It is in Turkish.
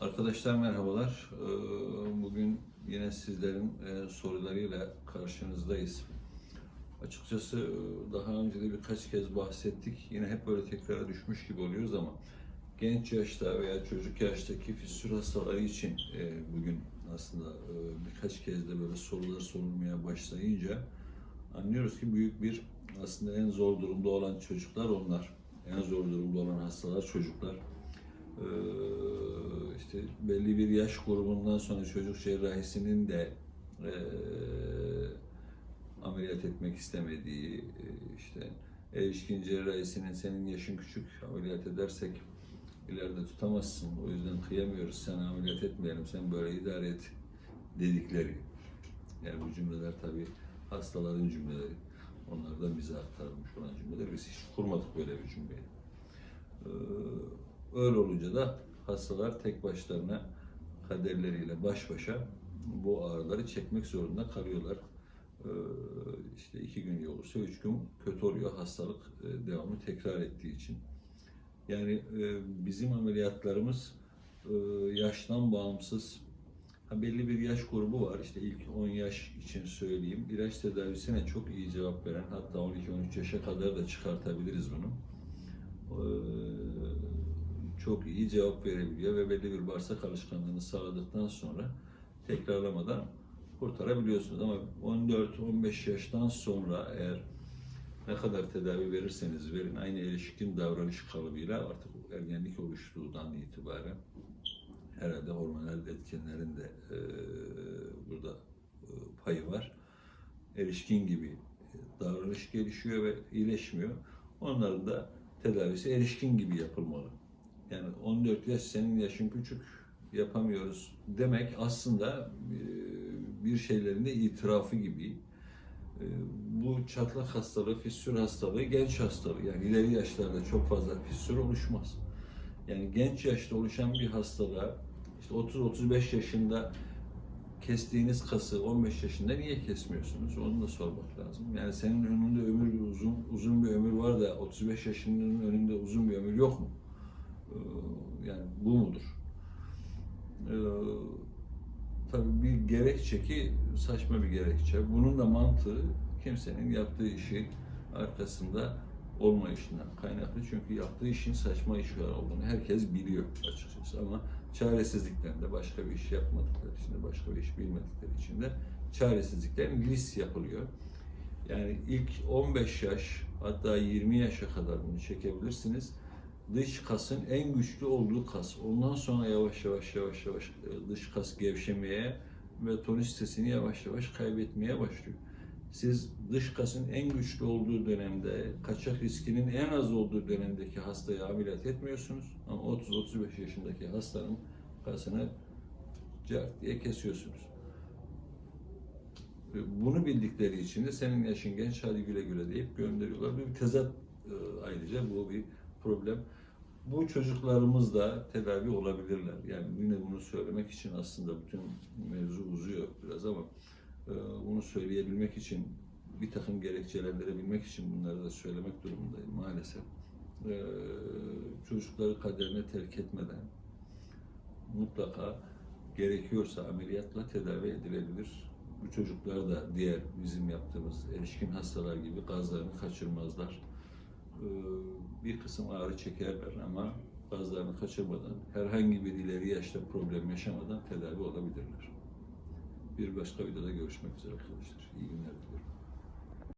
Arkadaşlar merhabalar. Ee, Bugün yine sizlerin e, sorularıyla karşınızdayız. Açıkçası e, daha önce de birkaç kez bahsettik. Yine hep böyle tekrara düşmüş gibi oluyoruz ama genç yaşta veya çocuk yaştaki fistül hastaları için e, bugün aslında birkaç kez de böyle sorular sorulmaya başlayınca anlıyoruz ki büyük bir aslında en zor durumda olan çocuklar onlar. En zor durumda olan hastalar çocuklar. Ee, işte belli bir yaş grubundan sonra çocuk cerrahisinin de eee, ameliyat etmek istemediği, e, işte erişkin cerrahisinin senin yaşın küçük ameliyat edersek ileride tutamazsın. O yüzden kıyamıyoruz sen ameliyat etmeyelim, sen böyle idare et dedikleri. Yani bu cümleler tabii hastaların cümleleri. Onlar da bize aktarılmış olan cümleler. Biz hiç kurmadık böyle bir cümleyi. Ee, Öyle olunca da hastalar tek başlarına kaderleriyle baş başa bu ağrıları çekmek zorunda kalıyorlar. Ee, işte iki gün iyi üç gün kötü oluyor hastalık e, devamlı tekrar ettiği için. Yani e, bizim ameliyatlarımız e, yaştan bağımsız. Ha, belli bir yaş grubu var. İşte ilk 10 yaş için söyleyeyim. İlaç tedavisine çok iyi cevap veren hatta 12-13 yaşa kadar da çıkartabiliriz bunu. Ee, çok iyi cevap verebiliyor ve belli bir bağırsak alışkanlığını sağladıktan sonra tekrarlamadan kurtarabiliyorsunuz. Ama 14-15 yaştan sonra eğer ne kadar tedavi verirseniz verin aynı erişkin davranış kalıbıyla artık ergenlik oluştuğundan itibaren herhalde hormonal etkenlerin de e, burada e, payı var. Erişkin gibi davranış gelişiyor ve iyileşmiyor. Onların da tedavisi erişkin gibi yapılmalı. Yani 14 yaş senin yaşın küçük yapamıyoruz demek aslında e, bir şeylerin de itirafı gibi. E, Bu çatlak hastalığı, fistül hastalığı genç hastalığı. Yani ileri yaşlarda çok fazla fistül oluşmaz. Yani genç yaşta oluşan bir hastalığa işte 30-35 yaşında kestiğiniz kası 15 yaşında niye kesmiyorsunuz? Onu da sormak lazım. Yani senin önünde ömür uzun uzun bir ömür var da 35 yaşının önünde uzun bir ömür yok mu? Yani bu mudur? Ee, tabii bir gerekçe ki saçma bir gerekçe. Bunun da mantığı kimsenin yaptığı işi arkasında olmayışından kaynaklı. Çünkü yaptığı işin saçma iş olduğunu herkes biliyor açıkçası ama çaresizlikten de başka bir iş yapmadıkları için de başka bir iş bilmedikleri için de çaresizliklerin list yapılıyor. Yani ilk 15 yaş hatta 20 yaşa kadar bunu çekebilirsiniz. Dış kasın en güçlü olduğu kas. Ondan sonra yavaş yavaş yavaş yavaş e, dış kas gevşemeye ve tonisitesini yavaş yavaş kaybetmeye başlıyor. Siz dış kasın en güçlü olduğu dönemde, kaçak riskinin en az olduğu dönemdeki hastayı ameliyat etmiyorsunuz. Ama 30-35 yaşındaki hastanın kasını cart diye kesiyorsunuz. Bunu bildikleri için de senin yaşın genç hadi güle güle deyip gönderiyorlar. Bir tezat e, ayrıca bu bir problem. Bu çocuklarımız da tedavi olabilirler. Yani yine bunu söylemek için aslında bütün mevzu uzuyor biraz ama e, bunu söyleyebilmek için bir takım gerekçelendirebilmek için bunları da söylemek durumundayım maalesef. E, çocukları kaderine terk etmeden mutlaka gerekiyorsa ameliyatla tedavi edilebilir. Bu çocuklar da diğer bizim yaptığımız erişkin hastalar gibi gazlarını kaçırmazlar. Ee, Bir kısım ağrı çekerler ama gazlarını kaçırmadan, herhangi bir ileri yaşta problem yaşamadan tedavi olabilirler. Bir başka videoda görüşmek üzere arkadaşlar. İyi günler diliyorum.